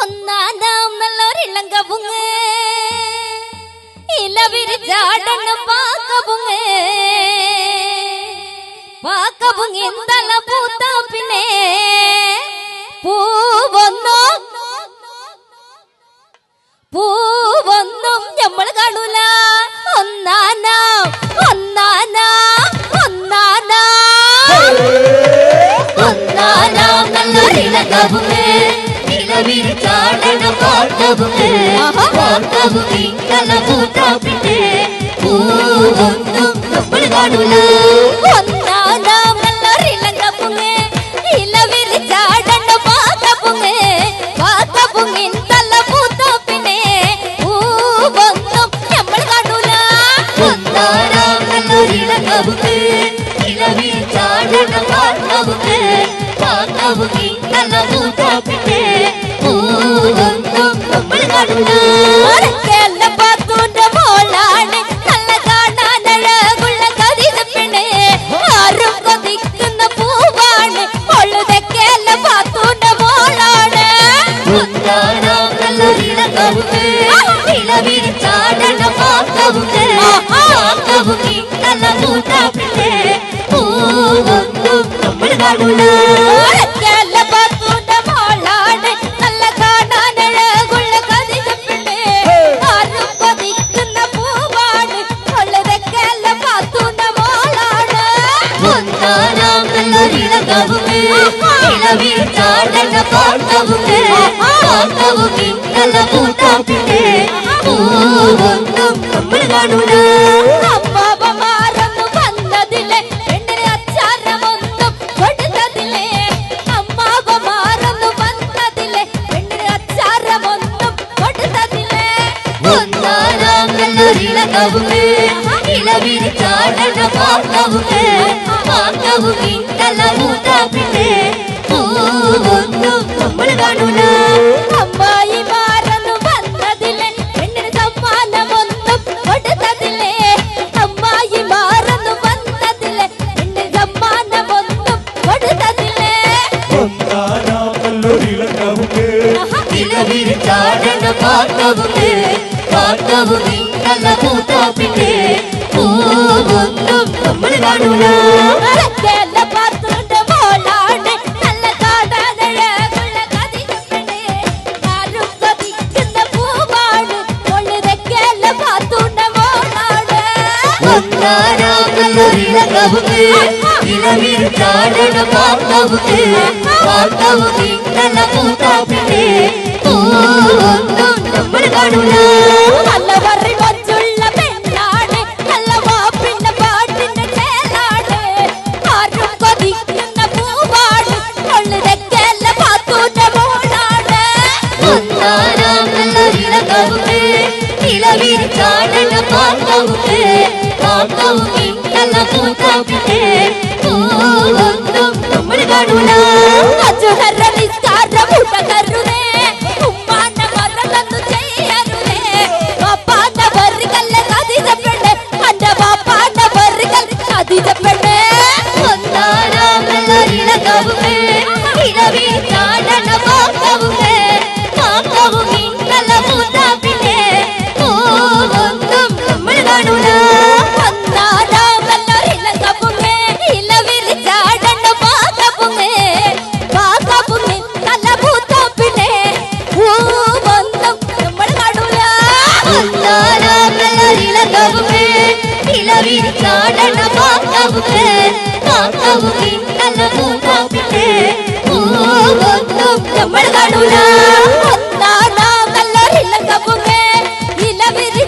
ഒന്നാനാം നല്ലൊരിളങ്കവുങ്ങ ഇലവിരിച്ചാടണ് പാക്കവുങ്ങ പാക്കവുങ്ങ എന്തല പൂത്ത പിന്നെ പൂവൊന്നോ பார்த்தபுக்கு பார்த்தபுக்கு கலவு தாப்பிட்டே பூவொன்றும் நம்மளு காணுல ఇలవి చాడన పాటవుకే పాటవుకి కలవు Thank. നല്ലൊരിളകവുമേ ഇലവിരിച്ചാടണ പാട്ടവുമേ പാട്ടവും ഇങ്കല പൂത്താപ്പിന്റെ പൂവൊന്നും നമ്മൾ കാണൂല അമ്മാവന്മാരൊന്നു വന്നതിലെ പെണ്ണിന് కాటవులే కాటవు నిన్నల పూత పిటే పూగుండు కమ్మడి గాడులా இளகவுக்கு இளவீர் காடன பார்த்தவுக்கு பார்த்தவுக்கு நல்ல பூத்தாப்பிட்டே. பூ പൂവാണ് ഒഴുതക്കേല പാത്തൂന്റെ മോളാണ് ഒന്നാനാം നല്ലൊരിളകവുമേ ഇലവിരിച്ചാടണ പാട്ടവുമേ പാട്ടവും ഇങ്കല പൂത്താപ്പിന്റെ പൂവൊന്നും നമ്മൾ കാണൂല നല്ല വറി കൊച്ചുള്ള പെണ്ണാണ് നല്ല വാപ്പിന്റെ പാട്ടിന്റെ ചേലാണ് ആരും കൊതിക്കുന്ന പൂവാണ് ഒഴുതക്കേല പാത്തൂന്റെ മോളാണ് ഒന്നാനാം നല്ലൊരിളകവുമേ ഇലവിരിച്ചാടണ പാട്ടവുമേ പാട്ടവും ഇങ്കല പൂത്താപ്പിന്റെ പൂവൊന്നും നമ്മൾ കാണൂല അജുഹര നിസ്കാരം ഉടകരുതേ மாப்பவுமே இரவி தாடன மாப்பவுமே மாப்பவுமே நல்ல மூதாப்பினே ஓ ஒன்றும் நம்மள் காணுல வந்தாடா வல்லர் இல்ல தப்புமே இலவில் தாடன மாத்தப்புமே மாத்தப்புமே நல்ல மூதாப்பினே ஓ ஒன்றும் நம்மள் காணுல வந்தாடா வல்லர் இல்ல தப்புமே இலவில் தாடன மாத்தப்புமே மாத்தப்புமே కమ్మడగాడులా తాతా కల్లరిల్ల కబుమే ఇలవిరి